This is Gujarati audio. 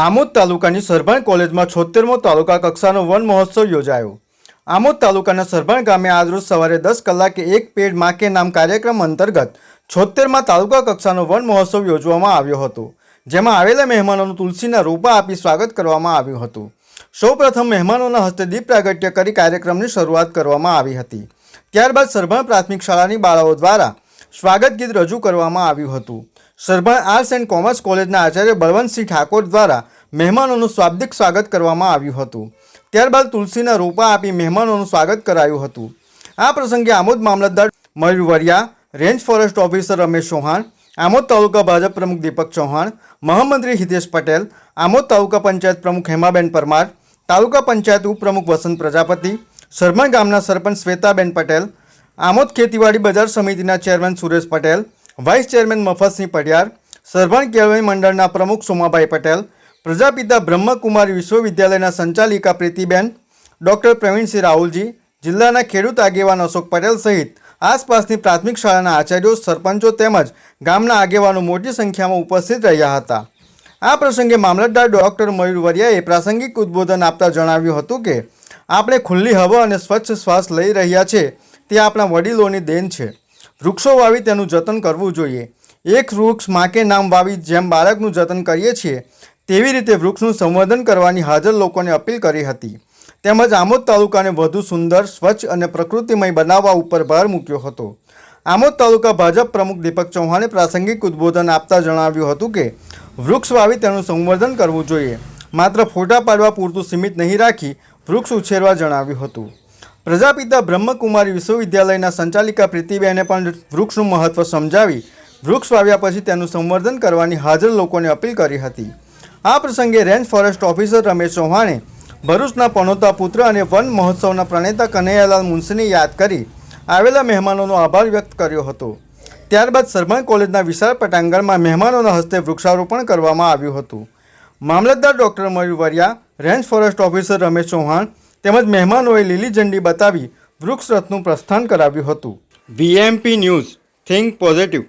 આમોદ તાલુકાની સરભણ કોલેજમાં છોતેરમો તાલુકા કક્ષાનો વન મહોત્સવ યોજાયો. આમોદ તાલુકાના સરભણ ગામે આજરોજ સવારે દસ કલાકે એક પેડ માકે નામ કાર્યક્રમ અંતર્ગત છોતેરમાં તાલુકા કક્ષાનો વન મહોત્સવ યોજવામાં આવ્યો હતો, જેમાં આવેલા મહેમાનોનું તુલસીના રોપા આપી સ્વાગત કરવામાં આવ્યું હતું. સૌપ્રથમ મહેમાનોના હસ્તે દીપ પ્રાગટ્ય કરી કાર્યક્રમની શરૂઆત કરવામાં આવી હતી. ત્યારબાદ સરભણ પ્રાથમિક શાળાની બાળાઓ દ્વારા સ્વાગત ગીત રજૂ કરવામાં આવ્યું હતું. સરભણ આર્ટ્સ એન્ડ કોમર્સ કોલેજના આચાર્ય બળવંતસિંહ ઠાકોર દ્વારા મહેમાનોનું શાબ્દિક સ્વાગત કરવામાં આવ્યું હતું. ત્યારબાદ તુલસીના રોપા આપી મહેમાનોનું સ્વાગત કરાયું હતું. આ પ્રસંગે આમોદ મામલતદાર Mayur Variya, range forest officer Ramesh Chauhan, Amod taluka Bhajap પ્રમુખ દીપક ચૌહાણ, મહામંત્રી હિતેશ પટેલ, આમોદ તાલુકા પંચાયત પ્રમુખ હેમાબેન પરમાર, તાલુકા પંચાયત ઉપપ્રમુખ વસંત પ્રજાપતિ, સરમણ ગામના સરપંચ શ્વેતાબેન પટેલ, આમોદ ખેતીવાડી બજાર સમિતિના chairman Suresh Patel vice chairman Mafatsinh Padiyar Sarbhan કેળવણી મંડળના પ્રમુખ સોમાભાઈ પટેલ, પ્રજાપિતા બ્રહ્મકુમારી વિશ્વવિદ્યાલયના સંચાલિકા પ્રીતિબેન, ડૉક્ટર પ્રવીણસિંહ રાહુલજી, જિલ્લાના ખેડૂત આગેવાન અશોક પટેલ સહિત આસપાસની પ્રાથમિક શાળાના આચાર્યો, સરપંચો તેમજ ગામના આગેવાનો મોટી સંખ્યામાં ઉપસ્થિત રહ્યા હતા. આ પ્રસંગે મામલતદાર ડૉક્ટર મયુર વરિયાએ પ્રાસંગિક ઉદ્બોધન આપતા જણાવ્યું હતું કે, આપણે ખુલ્લી હવા અને સ્વચ્છ શ્વાસ લઈ રહ્યા છે. તે આપણા વડીલોની દેન છે. વૃક્ષો વાવી તેનું જતન કરવું જોઈએ. એક વૃક્ષ માકે નામ વાવી જેમ બાળકનું જતન કરીએ છીએ, તેવી રીતે વૃક્ષનું સંવર્ધન કરવાની હાજર લોકોને અપીલ કરી હતી. તેમજ આમોદ તાલુકાને વધુ સુંદર, સ્વચ્છ અને પ્રકૃતિમય બનાવવા ઉપર ભાર મૂક્યો હતો. આમોદ તાલુકા ભાજપ પ્રમુખ દીપક ચૌહાણે પ્રાસંગિક ઉદ્બોધન આપતા જણાવ્યું હતું કે, વૃક્ષ વાવી તેનું સંવર્ધન કરવું જોઈએ. માત્ર ફોટા પાડવા પૂરતું સીમિત નહીં રાખી વૃક્ષ ઉછેરવા જણાવ્યું હતું. પ્રજાપિતા બ્રહ્મકુમારી વિશ્વવિદ્યાલયના સંચાલિકા પ્રીતિબેને પણ વૃક્ષનું મહત્વ સમજાવી વૃક્ષ વાવ્યા પછી તેનું સંવર્ધન કરવાની હાજર લોકોને અપીલ કરી હતી. આ પ્રસંગે રેન્જ ફોરેસ્ટ ઓફિસર રમેશ ચૌહાણે ભરૂચના પણોતા પુત્ર અને વન મહોત્સવના પ્રણેતા કનૈયાલાલ મુનસીને યાદ કરી આવેલા મહેમાનોનો આભાર વ્યક્ત કર્યો હતો. ત્યારબાદ સરભણ કોલેજના વિશાળ પટાંગણમાં મહેમાનોના હસ્તે વૃક્ષારોપણ કરવામાં આવ્યું હતું. મામલતદાર doctor Mayur Variya, range forest officer Ramesh Chauhan તેમજ મહેમાનોએ લીલી ઝંડી બતાવી વૃક્ષરથનું પ્રસ્થાન કરાવ્યું હતું. VMP news think positive.